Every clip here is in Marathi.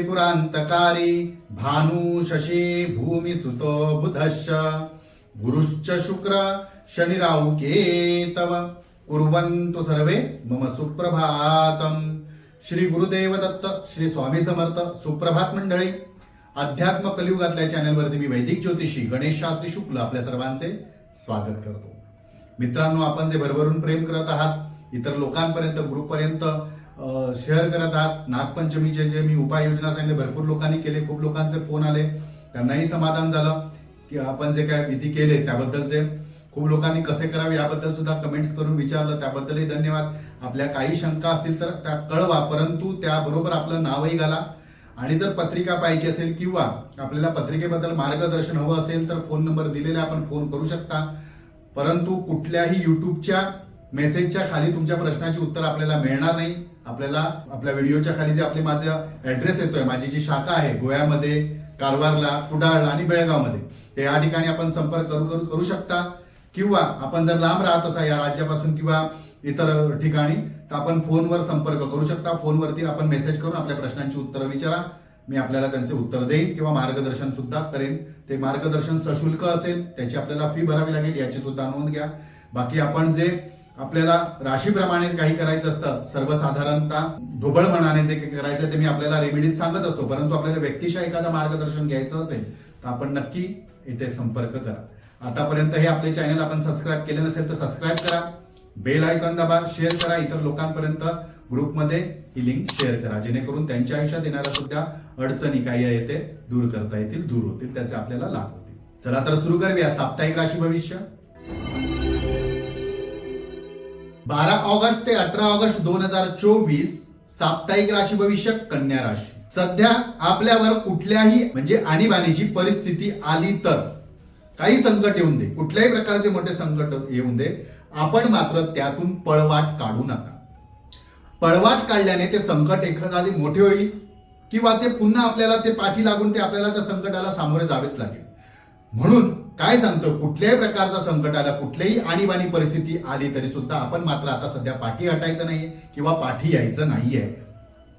त्रिपुरान्तकारी भानु शशी भूमी सुतो बुधश्च। गुरुश्च शुक्र शनिराहुके तव कुर्वन्तु सर्वे मम सुप्रभातम श्री गुरुदेव दत्त श्री स्वामी समर्थ सुप्रभात मंडळी। अध्यात्म कलियुगातल्या चॅनलवरती मी वैदिक ज्योतिषी गणेश शास्त्री शुक्ल आपल्या सर्वांचे स्वागत करतो. मित्रांनो आपण जे भरभरून प्रेम करत आहात इतर लोकांपर्यंत ग्रुपपर्यंत शेअर करत आहात. नागपंचमीचे जे मी उपाययोजना सांगितले भरपूर लोकांनी केले खूप लोकांचे फोन आले. त्यांनाही समाधान झालं की आपण जे काय विधी केले त्याबद्दलचे. खूप लोकांनी कसे करावे याबद्दल सुद्धा कमेंट्स करून विचारलं. त्याबद्दलही धन्यवाद. आपल्या काही शंका असतील तर त्या कळवा परंतु त्याबरोबर आपलं नावही घाला. आणि जर पत्रिका पाहिजे असेल किंवा आपल्याला पत्रिकेबद्दल मार्गदर्शन हवं असेल तर फोन नंबर दिलेला आपण फोन करू शकता. परंतु कुठल्याही युट्यूबच्या मेसेजच्या खाली तुमच्या प्रश्नाची उत्तर आपल्याला मिळणार नाही. आपल्याला आपल्या व्हिडिओच्या खाली जे आपले माझा ऍड्रेस येतोय माझी जी शाखा आहे गोव्यामध्ये कारवारला कुडाळला आणि बेळगावमध्ये ते या ठिकाणी आपण संपर्क करू करू करू शकता. किंवा आपण जर लांब राहत असा या राज्यापासून किंवा इतर ठिकाणी तर आपण फोनवर संपर्क करू शकता. फोनवरती आपण मेसेज करून आपल्या प्रश्नांची उत्तरं विचारा. मी आपल्याला त्यांचे उत्तर देईन किंवा मार्गदर्शन सुद्धा करेन. ते मार्गदर्शन सशुल्क असेल त्याची आपल्याला फी भरावी लागेल याची सुद्धा नोंद घ्या. बाकी आपण जे आपल्याला राशीप्रमाणे काही करायचं असतं सर्वसाधारणतः ढोबळ मनाने जे काही करायचं ते मी आपल्याला रेमेडीज सांगत असतो परंतु आपल्याला व्यक्तिशः एखादं मार्गदर्शन घ्यायचं असेल तर आपण नक्की इथे संपर्क करा. आतापर्यंत हे आपले चॅनल आपण सबस्क्राईब केले नसेल तर सबस्क्राईब करा बेल आयकॉन दाबा शेअर करा इतर लोकांपर्यंत ग्रुपमध्ये ही लिंक शेअर करा जेणेकरून त्यांच्या आयुष्यात येणाऱ्या सुद्धा अडचणी काही आहे ते दूर करता येतील दूर होतील त्याचे आपल्याला लाभ होतील. चला तर सुरू करूया साप्ताहिक राशी भविष्य. बारा ऑगस्ट ते अठरा ऑगस्ट दोन हजार चोवीस साप्ताहिक राशी भविष्य कन्या राशी. सध्या आपल्यावर कुठल्याही म्हणजे आणीबाणीची परिस्थिती आली तर काही संकट येऊन दे. कुठल्याही प्रकारचे मोठे संकट येऊन दे. आपण मात्र त्यातून पळवाट काढू नका. पळवाट काढल्याने ते संकट एखादी मोठे होईल किंवा ते पुन्हा आपल्याला ते पाठी लागून ते आपल्याला त्या संकटाला सामोरे जावेच लागेल. म्हणून काय सांगतो कुठल्याही प्रकारचा संकट आला कुठल्याही आणीबाणी परिस्थिती आली तरी सुद्धा आपण मात्र आता सध्या पाठी हटायचं नाहीये किंवा पाठी यायचं नाहीये.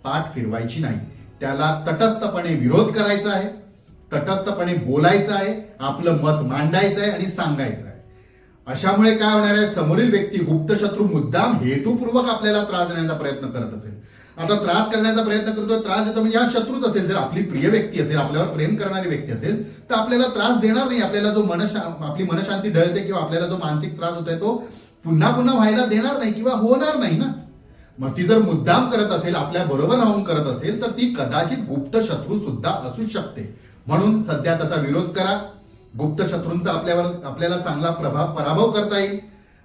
पाठ फिरवायची नाही. त्याला तटस्थपणे विरोध करायचा आहे तटस्थपणे बोलायचं आहे आपलं मत मांडायचं आहे आणि सांगायचं आहे. अशामुळे काय होणार आहे समोरील व्यक्ती गुप्त शत्रू मुद्दाम हेतुपूर्वक आपल्याला त्रास देण्याचा प्रयत्न करत असेल. आता त्रास करण्याचा प्रयत्न करतो त्रास देतो म्हणजे हा शत्रूच असेल जर आपली प्रिय व्यक्ती असेल आपल्यावर प्रेम करणारी व्यक्ती असेल तर आपल्याला त्रास देणार नाही. आपल्याला जो मनशा आपली मनशांती ढळते किंवा आपल्याला जो मानसिक त्रास होतोय तो पुन्हा पुन्हा व्हायला देणार नाही किंवा होणार नाही ना. मग ती जर मुद्दाम करत असेल आपल्या बरोबर राहून करत असेल तर ती कदाचित गुप्त शत्रू सुद्धा असू शकते. म्हणून सध्या त्याचा विरोध करा. गुप्त शत्रूंचा आपल्यावर आपल्याला चांगला प्रभाव पराभव करता येईल.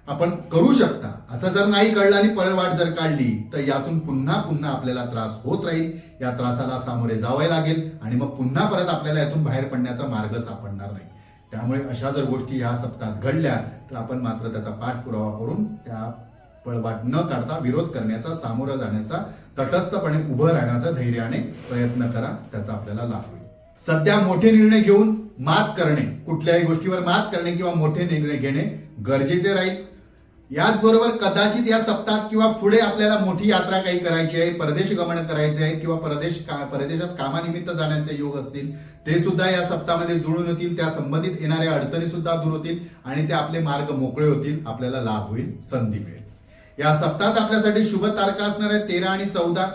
आपण करू शकता. असं जर नाही कळलं आणि पळवाट जर काढली तर यातून पुन्हा पुन्हा आपल्याला त्रास होत राहील. या त्रासाला सामोरे जावे लागेल आणि मग पुन्हा परत आपल्याला यातून बाहेर पडण्याचा मार्ग सापडणार नाही. त्यामुळे अशा जर गोष्टी या सप्ताहात घडल्या तर आपण मात्र त्याचा पाठपुरावा करून त्या पळवाट न काढता विरोध करण्याचा सामोरं जाण्याचा तटस्थपणे उभं राहण्याचा धैर्याने प्रयत्न करा. त्याचा आपल्याला लाभ होईल. सध्या मोठे निर्णय घेऊन मात करणे कुठल्याही गोष्टीवर मात करणे किंवा मोठे निर्णय घेणे गरजेचे राहील. याचबरोबर कदाचित या सप्ताहात किंवा पुढे आपल्याला मोठी यात्रा काही करायची आहे परदेश गमन करायचे आहे किंवा परदेश का परदेशात कामानिमित्त जाण्याचे योग असतील ते सुद्धा या सप्ताहामध्ये जुळून होतील त्या संबंधित येणाऱ्या अडचणी सुद्धा दूर होतील आणि ते आपले मार्ग मोकळे होतील आपल्याला लाभ होईल संधी मिळेल. या सप्ताहात आपल्यासाठी शुभ तारखा असणाऱ्या तेरा आणि चौदा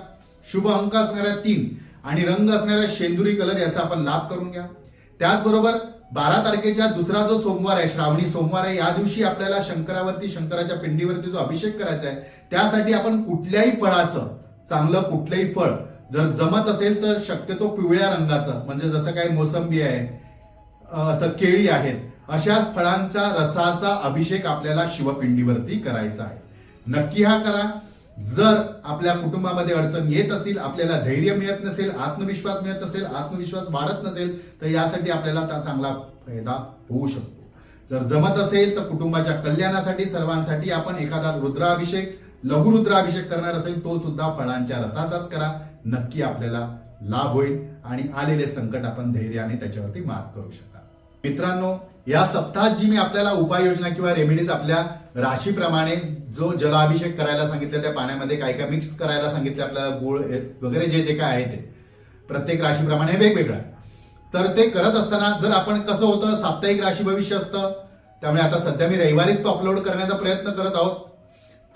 शुभ अंक असणाऱ्या तीन आणि रंग असणाऱ्या शेंदुरी कलर याचा आपण लाभ करून घ्या. त्याचबरोबर बारा तारखेच्या दुसरा जो सोमवार आहे श्रावणी सोमवार आहे या दिवशी आपल्याला शंकरावरती शंकराच्या पिंडीवरती जो अभिषेक करायचा आहे त्यासाठी आपण कुठल्याही फळाचं चांगलं कुठलंही फळ जर जमत असेल तर शक्यतो पिवळ्या रंगाचं म्हणजे जसं काही मोसंबी आहे असं केळी आहेत अशा फळांचा रसाचा अभिषेक आपल्याला शिवपिंडीवरती करायचा आहे. नक्की हा करा. जर आपल्या कुटुंबामध्ये अडचण येत असतील आपल्याला धैर्य मिळत नसेल आत्मविश्वास मिळत नसेल आत्मविश्वास वाढत नसेल तर यासाठी आपल्याला त्या चांगला फायदा होऊ शकतो. जर जमत असेल तर कुटुंबाच्या कल्याणासाठी सर्वांसाठी आपण एखादा रुद्राभिषेक लघुरुद्राभिषेक करणार असेल तो सुद्धा फळांच्या रसाचाच करा. नक्की आपल्याला लाभ होईल आणि आलेले संकट आपण धैर्याने त्याच्यावरती मात करू शकतो. मित्रांनो या सप्ताहात जी मी आपल्याला उपाययोजना किंवा रेमेडीज आपल्या राशीप्रमाणे जो जलाभिषेक करायला सांगितलं त्या पाण्यामध्ये काय काय मिक्स करायला सांगितलं आपल्याला गुळ वगैरे जे जे काय आहे ते प्रत्येक राशीप्रमाणे वेगवेगळं तर ते करत असताना जर आपण कसं होतं साप्ताहिक राशी भविष्य असतं त्यामुळे आता सध्या मी रविवारीच तो अपलोड करण्याचा प्रयत्न करत आहोत.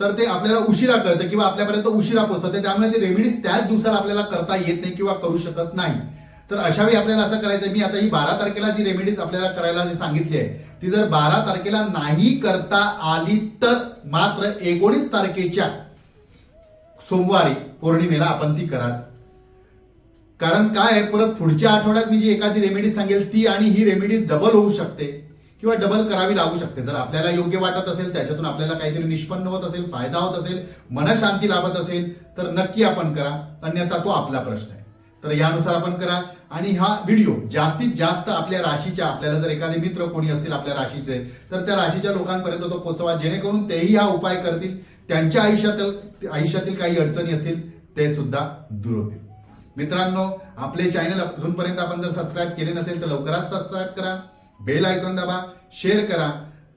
तर ते आपल्याला उशिरा कळतं किंवा आपल्यापर्यंत उशिरा पोहोचतं त्यामुळे ते रेमेडीज त्याच दिवसाला आपल्याला करता येत नाही किंवा करू शकत नाही. तर अशा वेळी आपल्याला असं करायचं मी आता ही बारा तारखेला जी रेमेडीज आपल्याला करायला जी सांगितली आहे ती जर बारा तारखेला नाही करता आली तर मात्र एकोणीस तारखेच्या सोमवारी पौर्णिमेला आपण ती कराच. कारण काय आहे परत पुढच्या आठवड्यात मी जी एखादी रेमेडी सांगेल ती आणि ही रेमेडी डबल होऊ शकते किंवा डबल करावी लागू शकते. जर आपल्याला योग्य वाटत असेल त्याच्यातून आपल्याला काहीतरी निष्पन्न होत असेल फायदा होत असेल मनशांती लाभत असेल तर नक्की आपण करा. अन्यथा तो आपला प्रश्न आहे. तर यानुसार आपण करा. आणि हा व्हिडिओ जास्तीत जास्त आपल्या राशीच्या आपल्याला जर एखादे मित्र कोणी असतील आपल्या राशीचे तर त्या राशीच्या लोकांपर्यंत तो पोचवा जेणेकरून तेही हा उपाय करतील. त्यांच्या आयुष्यातील आयुष्यातील काही अडचणी असतील ते सुद्धा दूर होतील. मित्रांनो आपले चॅनल अजूनपर्यंत आपण जर सबस्क्राईब केले नसेल तर लवकरात सबस्क्राईब करा. बेल आयकॉन दाबा शेअर करा.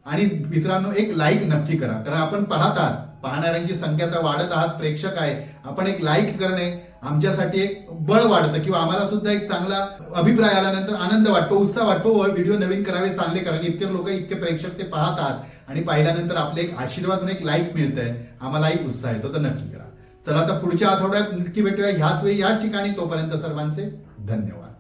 आणि मित्रांनो एक लाईक नक्की करा. कारण आपण पाहत आहात. पाहणाऱ्यांची संख्या तर वाढत आहात. प्रेक्षक आहे. आपण एक लाईक करणे आमच्यासाठी एक बळ वाढतं किंवा आम्हाला सुद्धा एक चांगला अभिप्राय आल्यानंतर आनंद वाटतो उत्साह वाटतो. व्हिडिओ नवीन करावे चांगले कारण इतके लोक इतके प्रेक्षक ते पाहतात. आणि पाहिल्यानंतर आपले एक आशीर्वाद म्हणून एक लाईक मिळतंय. एक उत्साह येतो. तर नक्की करा. चला आता पुढच्या आठवड्यात नक्की भेटूया. ह्याच वेळी याच ठिकाणी. तोपर्यंत सर्वांचे धन्यवाद.